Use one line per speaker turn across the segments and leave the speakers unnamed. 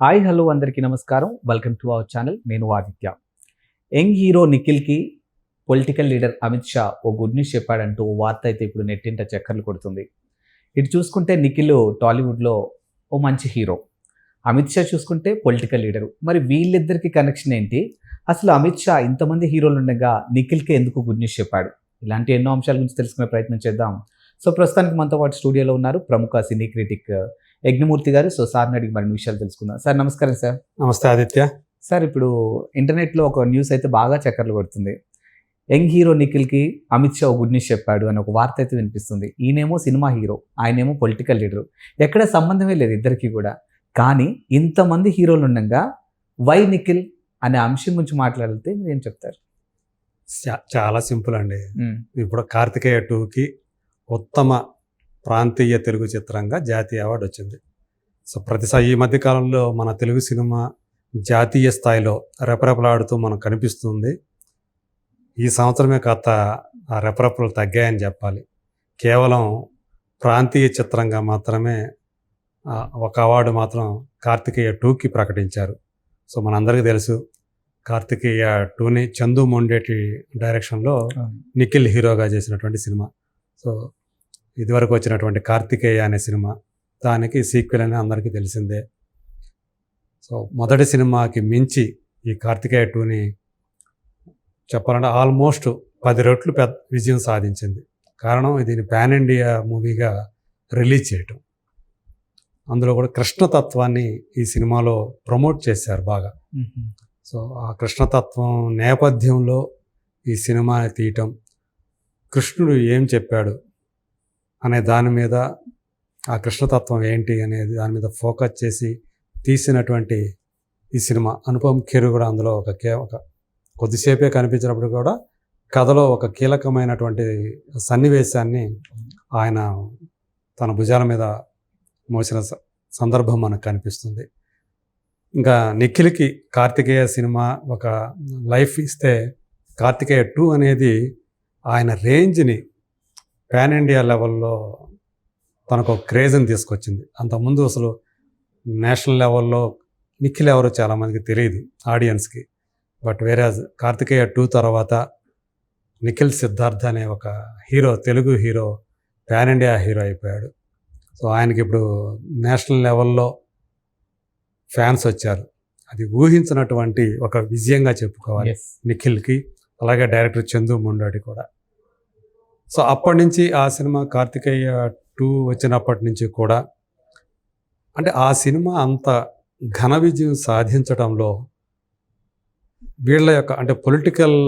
Hi hello అందరికీ నమస్కారం. Welcome to our channel నేను ఆదిత్య. యంగ్ హీరో నిఖిల్కి పొలిటికల్ లీడర్ అమిత్ షా ఓ గుడ్ న్యూస్ చెప్పాడంటూ ఓ వార్త అయితే ఇప్పుడు నెట్టింట చక్కర్లు కొడుతుంది. ఇటు చూసుకుంటే నిఖిల్ టాలీవుడ్లో ఓ మంచి హీరో. అమిత్ షా చూసుకుంటే పొలిటికల్ లీడరు మరి వీళ్ళిద్దరికి కనెక్షన్ ఏంటి? అసలు అమిత్ షా ఇంతమంది హీరోలు ఉండగా నిఖిల్కి ఎందుకు గుడ్ న్యూస్ చెప్పాడు? ఇలాంటి ఎన్నో అంశాల గురించి తెలుసుకునే ప్రయత్నం చేద్దాం. సో ప్రస్తుతానికి మనతో పాటు స్టూడియోలో ఉన్నారు ప్రముఖ సినీ క్రిటిక్ యజ్ఞమూర్తి గారు. సో సార్ని అడిగి మరిన్ని విషయాలు తెలుసుకుందాం. సార్ నమస్కారం సార్.
నమస్తే ఆదిత్య.
సార్ ఇప్పుడు ఇంటర్నెట్లో ఒక న్యూస్ అయితే బాగా చక్కర్లు కొడుతుంది. యంగ్ హీరో నిఖిల్కి అమిత్ షా గుడ్ న్యూస్ చెప్పాడు అని ఒక వార్త అయితే వినిపిస్తుంది. ఈయనేమో సినిమా హీరో ఆయనేమో పొలిటికల్ లీడరు. ఎక్కడ సంబంధమే లేదు ఇద్దరికి కూడా. కానీ ఇంతమంది హీరోలు ఉండగా వై నిఖిల్ అనే అంశం గురించి మాట్లాడితే మీరు ఏం చెప్తారు?
చాలా సింపుల్ అండి. ఇప్పుడు కార్తికేయ టూకి ఉత్తమ ప్రాంతీయ తెలుగు చిత్రంగా జాతీయ అవార్డు వచ్చింది. సో ప్రతిసారి ఈ మధ్య కాలంలో మన తెలుగు సినిమా జాతీయ స్థాయిలో రెపరెపలాడుతూ మనకు కనిపిస్తుంది. ఈ సంవత్సరమే కాస్త ఆ రెపరెపలు తగ్గాయని చెప్పాలి. కేవలం ప్రాంతీయ చిత్రంగా మాత్రమే ఒక అవార్డు మాత్రం కార్తికేయ టూకి ప్రకటించారు. సో మనందరికీ తెలుసు కార్తికేయ టూని చందు మొండేటి డైరెక్షన్లో నిఖిల్ హీరోగా చేసినటువంటి సినిమా. సో ఇదివరకు వచ్చినటువంటి కార్తికేయ అనే సినిమా. దానికి సీక్వెల్ అని అందరికీ తెలిసిందే. సో మొదటి సినిమాకి మించి ఈ కార్తికేయ టూని చెప్పాలంటే ఆల్మోస్ట్ పది రెట్లు పెద్ద విజయం సాధించింది. కారణం దీని పాన్ ఇండియా మూవీగా రిలీజ్ చేయటం. అందులో కూడా కృష్ణతత్వాన్ని ఈ సినిమాలో ప్రమోట్ చేశారు బాగా. సో ఆ కృష్ణతత్వం నేపథ్యంలో ఈ సినిమా తీయటం. కృష్ణుడు ఏం చెప్పాడు? అనే దాని మీద ఆ కృష్ణతత్వం ఏంటి అనేది దాని మీద ఫోకస్ చేసి తీసినటువంటి ఈ సినిమా. అనుపమ్ ఖేర్ కూడా అందులో ఒక కే ఒక కొద్దిసేపే కనిపించినప్పుడు కూడా కథలో ఒక కీలకమైనటువంటి సన్నివేశాన్ని ఆయన తన భుజాల మీద మోసిన స- సందర్భం మనకు కనిపిస్తుంది. ఇంకా నిఖిల్కి కార్తికేయ సినిమా ఒక లైఫ్ ఇస్తే కార్తికేయ టూ అనేది ఆయన రేంజ్ని పాన్ ఇండియా లెవెల్లో తనకు ఒక క్రేజ్ని తీసుకొచ్చింది. అంతకుముందు అసలు నేషనల్ లెవెల్లో నిఖిల్ ఎవరో చాలామందికి తెలియదు ఆడియన్స్కి. బట్ వేరే కార్తికేయ టూ తర్వాత నిఖిల్ సిద్ధార్థ్ అనే ఒక hero Telugu hero pan India hero అయిపోయాడు. సో ఆయనకి ఇప్పుడు నేషనల్ లెవెల్లో ఫ్యాన్స్ వచ్చారు. అది ఊహించినటువంటి ఒక విజయంగా చెప్పుకోవాలి నిఖిల్కి. అలాగే డైరెక్టర్ చందు ముండాటి కూడా. సో అప్పటి నుంచి ఆ సినిమా కార్తికేయ టూ వచ్చినప్పటి నుంచి కూడా అంటే ఆ సినిమా అంత ఘన విజయం సాధించడంలో వీళ్ళ యొక్క అంటే పొలిటికల్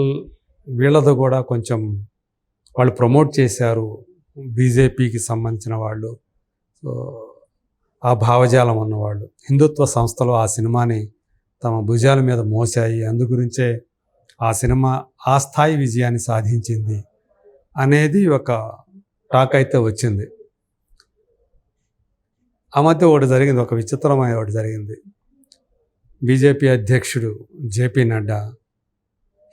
వీళ్ళతో కూడా కొంచెం వాళ్ళు ప్రమోట్ చేశారు బీజేపీకి సంబంధించిన వాళ్ళు. సో ఆ భావజాలం ఉన్నవాళ్ళు. హిందుత్వ సంస్థలు ఆ సినిమాని తమ భుజాల మీద మోసాయి అందు గురించే ఆ సినిమా ఆ స్థాయి విజయాన్ని సాధించింది. అనేది ఒక టాక్ అయితే వచ్చింది. ఆ మధ్య ఒకటి జరిగింది ఒక విచిత్రమైన ఒకటి జరిగింది. బీజేపీ అధ్యక్షుడు జేపీ నడ్డా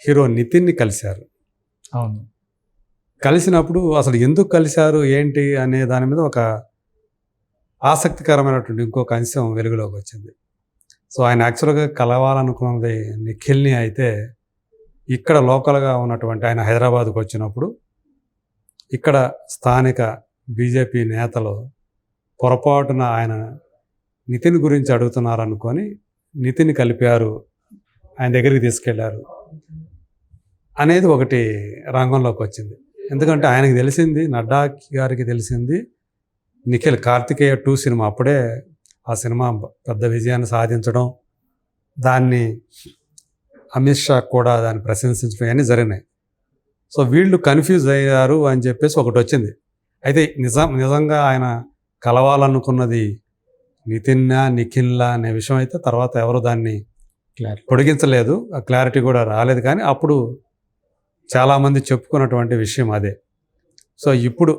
హీరో నితిన్ని కలిశారు.
అవును.
కలిసినప్పుడు అసలు ఎందుకు కలిశారు ఏంటి అనే దాని మీద ఒక ఆసక్తికరమైనటువంటి ఇంకొక అంశం వెలుగులోకి వచ్చింది. సో ఆయన యాక్చువల్గా కలవాలనుకున్నది నిఖిల్ని అయితే ఇక్కడ లోకల్గా ఉన్నటువంటి ఆయన హైదరాబాద్కు వచ్చినప్పుడు ఇక్కడ స్థానిక బీజేపీ నేతలు పొరపాటున ఆయన నితిన్ గురించి అడుగుతున్నారు అనుకొని నితిన్ కలిపారు ఆయన దగ్గరికి తీసుకెళ్ళారు అనేది ఒకటి రంగంలోకి వచ్చింది. ఎందుకంటే ఆయనకి తెలిసింది నడ్డా గారికి తెలిసింది నిఖిల్ కార్తికేయ టూ సినిమా అప్పుడే ఆ సినిమా పెద్ద విజయాన్ని సాధించడం దాన్ని అమిత్ షా కూడా దాన్ని ప్రశంసించడం ఇవన్నీ జరిగినాయి. సో వీళ్ళు కన్ఫ్యూజ్ అయ్యారు అని చెప్పేసి ఒకటి వచ్చింది. అయితే నిజం నిజంగా ఆయన కలవాలనుకున్నది నితిన్నా నిఖిల్లా అనే విషయం అయితే తర్వాత ఎవరు దాన్ని పొడిగించలేదు. ఆ క్లారిటీ కూడా రాలేదు కానీ అప్పుడు చాలామంది చెప్పుకున్నటువంటి విషయం అదే. సో ఇప్పుడు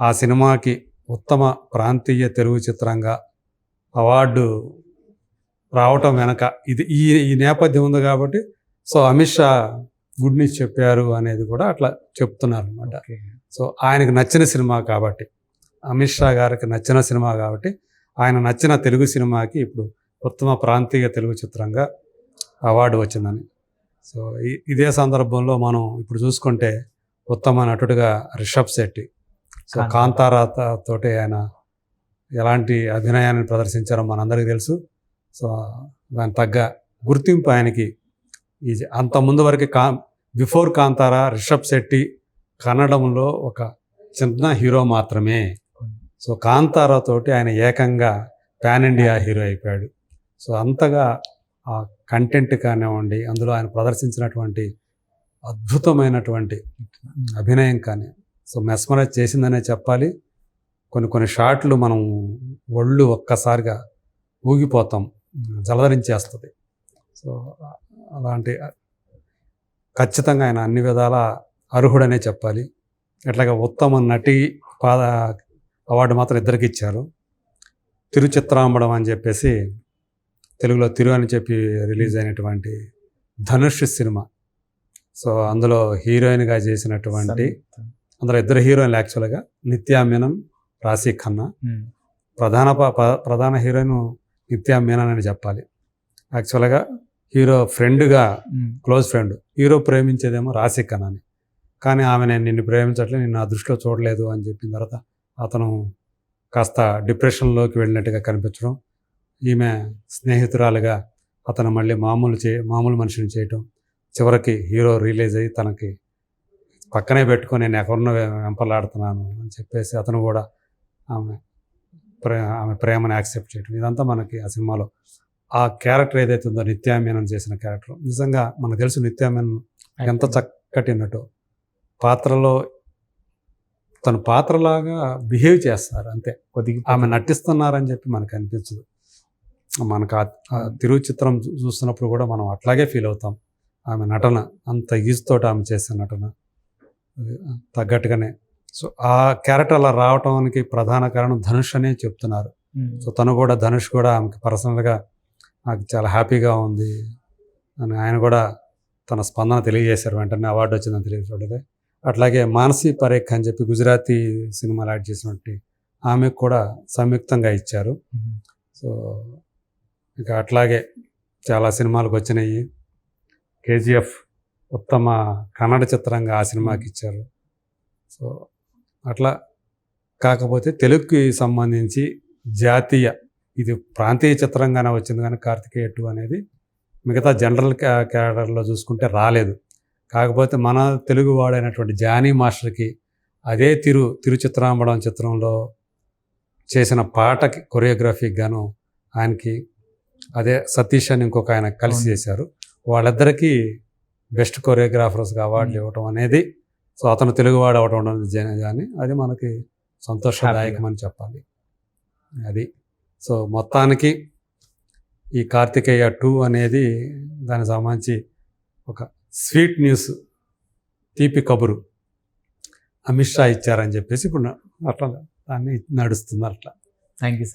ఆ సినిమాకి ఉత్తమ ప్రాంతీయ తెలుగు చిత్రంగా అవార్డు రావటం వెనక ఇది ఈ ఈ నేపథ్యం ఉంది కాబట్టి so Amit Shah good news చెప్పారు అనేది కూడా అట్లా చెప్తున్నారు అనమాట సో ఆయనకు నచ్చిన సినిమా కాబట్టి అమిత్ షా గారికి నచ్చిన సినిమా కాబట్టి ఆయన నచ్చిన తెలుగు సినిమాకి ఇప్పుడు ఉత్తమ ప్రాంతీయ తెలుగు చిత్రంగా అవార్డు వచ్చిందని. సో ఇదే సందర్భంలో మనం ఇప్పుడు చూసుకుంటే ఉత్తమ నటుడిగా రిషబ్ శెట్టి సో
కాంతారా.
కాంతారా త- తోటి ఆయన ఎలాంటి అభినయాన్ని ప్రదర్శించారో మనందరికీ తెలుసు. సో దాని తగ్గ గుర్తింపు ఆయనకి ఇది అంతకుముందు అంత ముందు వరకు కా బిఫోర్ కాంతారా రిషబ్ శెట్టి కన్నడంలో ఒక చిన్న హీరో మాత్రమే. సో కాంతారా తోటి ఆయన ఏకంగా పాన్ ఇండియా హీరో అయిపోయాడు. సో అంతగా ఆ కంటెంట్ కానివ్వండి అందులో ఆయన ప్రదర్శించినటువంటి అద్భుతమైనటువంటి అభినయం కానీ సో మెస్మరైజ్ చేసిందనే చెప్పాలి. కొన్ని కొన్ని షాట్లు మనం ఒళ్ళు ఒక్కసారిగా ఊగిపోతాం జలధరించేస్తుంది సో అలాంటి ఖచ్చితంగా ఆయన అన్ని విధాల అర్హుడనే చెప్పాలి. అట్లాగే ఉత్తమ నటి పాద అవార్డు మాత్రం ఇద్దరికి ఇచ్చారు. తిరుచిత్రాంబడం అని చెప్పేసి తెలుగులో తిరు అని చెప్పి రిలీజ్ అయినటువంటి ధనుష్ సినిమా. సో అందులో హీరోయిన్గా చేసినటువంటి అందులో ఇద్దరు హీరోయిన్లు యాక్చువల్గా నిత్యా మీనన్ రాశి ఖన్నా. ప్రధాన ప్రధాన హీరోయిన్ నిత్యా మీనన్ అని చెప్పాలి. యాక్చువల్గా హీరో ఫ్రెండ్గా. Close friend. హీరో ప్రేమించేదేమో రాశి ఖన్నాని కానీ ఆమె నేను నిన్ను ప్రేమించట్లే నిన్ను ఆ దృష్టిలో చూడలేదు అని చెప్పిన తర్వాత అతను కాస్త డిప్రెషన్లోకి వెళ్ళినట్టుగా కనిపించడం ఈమె స్నేహితురాలుగా అతను మళ్ళీ మామూలు చే మామూలు మనిషిని చేయటం చివరికి హీరో రిలీజ్ అయ్యి తనకి పక్కనే పెట్టుకొని నేను ఎక్కడున్న వెంపలాడుతున్నాను అని చెప్పేసి అతను కూడా ఆమె ప్రే ఆమె ప్రేమను యాక్సెప్ట్ చేయటం. ఇదంతా మనకి ఆ సినిమాలో ఆ క్యారెక్టర్ ఏదైతే ఉందో నిత్యామేనన్ చేసిన క్యారెక్టర్. నిజంగా మనకు తెలుసు నిత్యామేనన్ ఎంత చక్కటి నటు. పాత్రలో తను పాత్రలాగా బిహేవ్ చేస్తారు అంతే.
ఒదిగి
ఆమె నటిస్తున్నారని చెప్పి మనకు అనిపించదు. మనకు ఆ- తిరుగు చిత్రం చూస్తున్నప్పుడు కూడా మనం అట్లాగే ఫీల్ అవుతాం. ఆమె నటన అంత ఈజుతోటి ఆమె చేసే నటన. తగ్గట్టుగానే. సో ఆ క్యారెక్టర్ అలా రావటానికి ప్రధాన కారణం ధనుష్ అనే చెప్తున్నారు. సో తను కూడా ధనుష్ కూడా ఆమెకి పర్సనల్గా నాకు చాలా హ్యాపీగా ఉంది అని ఆయన కూడా తన స్పందన తెలియజేశారు. వెంటనే అవార్డు వచ్చిందని తెలియజేయడం అట్లాగే మానసి పరేఖ్ అని చెప్పి గుజరాతీ సినిమాలు యాడ్ చేసినట్టు ఆమెకు కూడా సంయుక్తంగా ఇచ్చారు. సో ఇక అట్లాగే చాలా సినిమాలకు వచ్చినాయి. కేజీఎఫ్ ఉత్తమ కన్నడ చిత్రంగా ఆ సినిమాకి ఇచ్చారు. సో అట్లా కాకపోతే తెలుగుకి సంబంధించి జాతీయ ఇది ప్రాంతీయ చిత్రంగానే వచ్చింది కానీ కార్తికేయ టూ అనేది మిగతా జనరల్ క్యా క్యాడర్లో చూసుకుంటే రాలేదు. కాకపోతే మన తెలుగు వాడైనటువంటి జానీ మాస్టర్కి అదే తిరు తిరుచిత్రాంబడం చిత్రంలో చేసిన పాటకి కొరియోగ్రఫీకి గాను ఆయనకి అదే సతీష్ అని ఇంకొక ఆయన కలిసి. చేశారు. వాళ్ళిద్దరికీ బెస్ట్ కొరియోగ్రాఫర్స్గా అవార్డులు. ఇవ్వటం అనేది సో అతను తెలుగువాడు అవటం అనేది జన- కానీ అది మనకి సంతోషదాయకం అని చెప్పాలి. అది. సో మొత్తానికి ఈ కార్తికేయ టూ అనేది దానికి సంబంధించి ఒక స్వీట్ న్యూస్ తీపి కబురు. అమిత్ షా ఇచ్చారని చెప్పేసి ఇప్పుడు అట్లా దాన్ని నడుస్తుంది అట్లా.
Thank you sir.